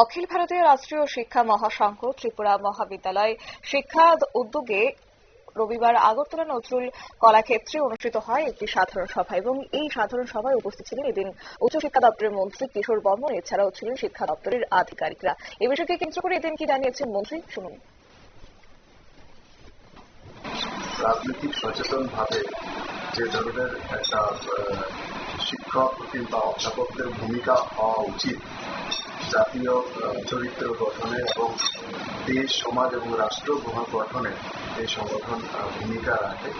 অখিল ভারতীয় রাষ্ট্রীয় শিক্ষা মহাসংঘ ত্রিপুরা মহাবিদ্যালয় শিক্ষা উদ্যোগে রবিবার আগরতলা নজরুল কলাক্ষেত্রে অনুষ্ঠিত হয় একটি সাধারণ সভা এবং এই সাধারণ সভায় উপস্থিত ছিলেন এদিন উচ্চশিক্ষা দপ্তরের মন্ত্রী কিশোর বর্মন, এছাড়াও ছিলেন শিক্ষা দপ্তরের আধিকারিকরা। এ বিষয়কে কেন্দ্র করে এদিন কি জানিয়েছেন মন্ত্রী শুনুন রাজনৈতিক সচেতন ভাবে যে ধরনের একটা শিক্ষক কিংবা অধ্যাপকদের ভূমিকা হওয়া উচিত জাতীয় চরিত্র গঠনে এবং দেশ, সমাজ এবং রাষ্ট্র গঠনে এই সংগঠন ভূমিকা রাখে।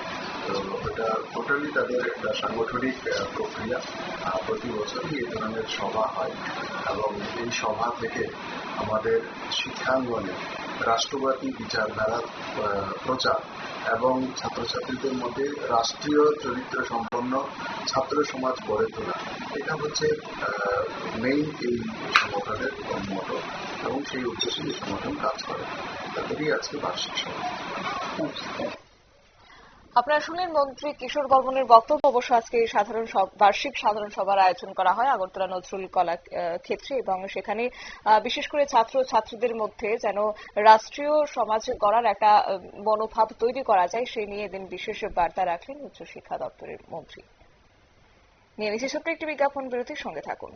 তো এটা টোটালি তাদের একটা সাংগঠনিক প্রক্রিয়া। প্রতি বছরই এই ধরনের সভা হয় এবং এই সভা থেকে আমাদের শিক্ষাঙ্গনে রাষ্ট্রবাদী বিচারধারা প্রচার এবং ছাত্রছাত্রীদের মধ্যে রাষ্ট্রীয় চরিত্র সম্পন্ন ছাত্র সমাজ গড়ে তোলা। এটা হচ্ছে মেইন এই সংগঠনের মতো এবং সেই উদ্দেশ্যে এই সংগঠন কাজ করে। তাদেরই আজকে বার্ষিক সভা আপনারা শুনলেন মন্ত্রী কিশোর বর্মনের বক্তব্য। অবশ্য আজকে সাধারণ বার্ষিক সাধারণ সভার আয়োজন করা হয় আগরতলা নজরুল কলা ক্ষেত্রে এবং সেখানে বিশেষ করে ছাত্র ছাত্রীদের মধ্যে যেন রাষ্ট্রীয় সমাজ গড়ার একটা মনোভাব তৈরি করা যায়, সেই নিয়ে এদিন বিশেষ বার্তা রাখলেন উচ্চশিক্ষা দপ্তরের মন্ত্রী। নিয়ে নিচ্ছে ছোট্ট একটি বিজ্ঞাপন বিরতির সঙ্গে থাকুন।